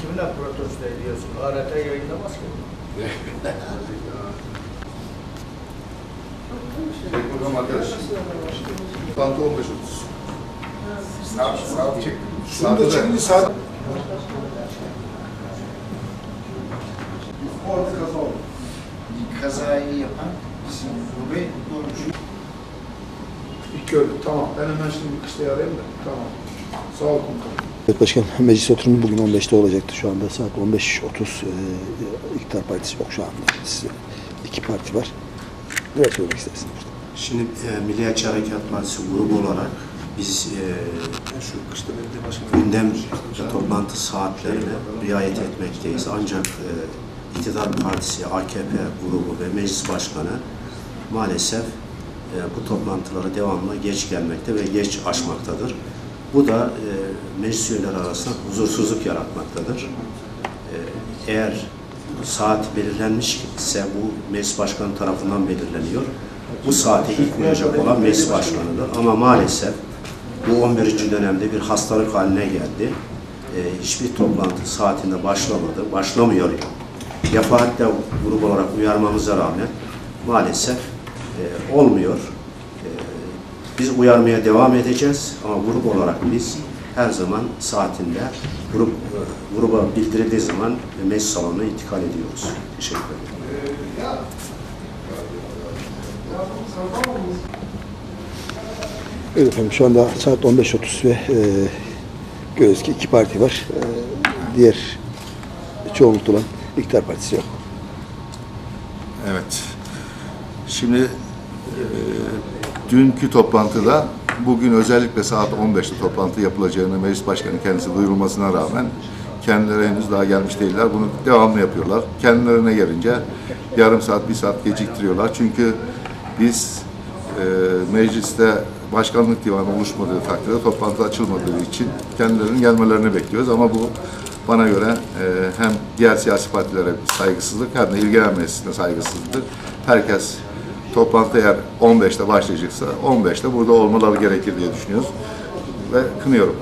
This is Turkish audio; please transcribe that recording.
Kiminle protesto ediyorsun? ART yayınlamaz ki. Çek bakalım arkadaş. Bantı 15 30. Saat, saat çek. Şunu da çekini saat Orada kaza oldu. Kazayı yapan bizim Rubey Doğrucu. Gördüm. Tamam. Ben hemen şimdi bir kışlayı arayayım da. Tamam. Sağ ol komutanım. Evet başkan, meclis oturumu bugün 15'te olacaktı. Şu anda saat 15.30. Ee, İktidar Partisi yok şu anda. Siz- iki parti var. Ne söylemek istersiniz? Şimdi e, Milliyetçi Hareket Partisi grubu olarak biz e, Şu kışta gündem toplantı saatlerine riayet etmekteyiz. Ancak e, İktidar Partisi, AKP grubu ve meclis başkanı maalesef e, bu toplantılara devamlı geç gelmekte ve geç açmaktadır. Bu da e, meclis üyeleri arasında huzursuzluk yaratmaktadır. E, eğer saat belirlenmiş ise bu meclis başkanı tarafından belirleniyor. Bu saate ilk uyacak olan meclis başkanıdır. Ama maalesef bu 11. dönemde bir hastalık haline geldi. E, hiçbir toplantı saatinde başlamadı, başlamıyor. Defaatle grup olarak uyarmamıza rağmen maalesef e, olmuyor. E, biz uyarmaya devam edeceğiz ama grup olarak biz her zaman saatinde grup e, gruba bildirildiği zaman meclis salonuna intikal ediyoruz. Teşekkür ederim. Evet efendim şu anda saat 15.30 ve e, görüyoruz ki iki parti var. E, diğer çoğunlukta olan İktidar Partisi yok. Evet. Şimdi e, dünkü toplantıda bugün özellikle saat 15'te toplantı yapılacağını meclis başkanı kendisi duyurulmasına rağmen kendileri henüz daha gelmiş değiller. Bunu devamlı yapıyorlar. Kendilerine gelince yarım saat, bir saat geciktiriyorlar. Çünkü biz e, mecliste başkanlık divanı oluşmadığı takdirde toplantı açılmadığı için kendilerinin gelmelerini bekliyoruz. Ama bu bana göre e, hem diğer siyasi partilere saygısızlık hem de ilgilenen meclisine saygısızlıktır. Herkes toplantı eğer 15'te başlayacaksa 15'te burada olmaları gerekir diye düşünüyoruz ve kınıyorum.